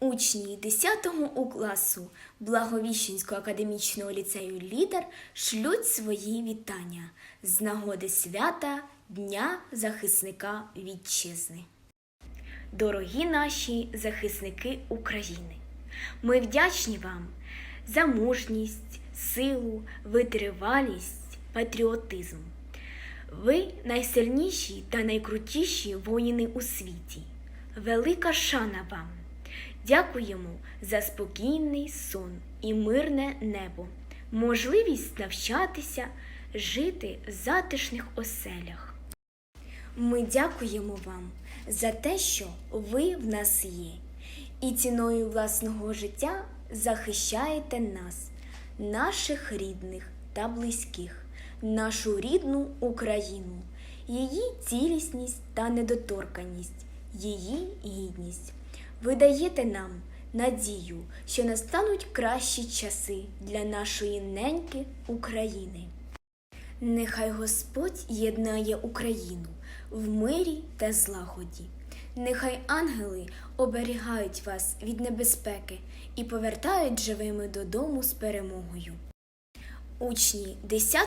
Учні 10 У класу Благовіщенського академічного ліцею Лідер шлють свої вітання з нагоди свята Дня захисника Вітчизни. Дорогі наші захисники України, ми вдячні вам за мужність, силу, витривалість, патріотизм. Ви найсильніші та найкрутіші воїни у світі. Велика шана вам! Дякуємо за спокійний сон і мирне небо, можливість навчатися, жити в затишних оселях. Ми дякуємо вам за те, що ви в нас є, і ціною власного життя захищаєте нас, наших рідних та близьких, нашу рідну Україну, її цілісність та недоторканність, її гідність. Ви даєте нам надію, що настануть кращі часи для нашої неньки України. Нехай Господь єднає Україну в мирі та злагоді. Нехай ангели оберігають вас від небезпеки і повертають живими додому з перемогою. Учні 10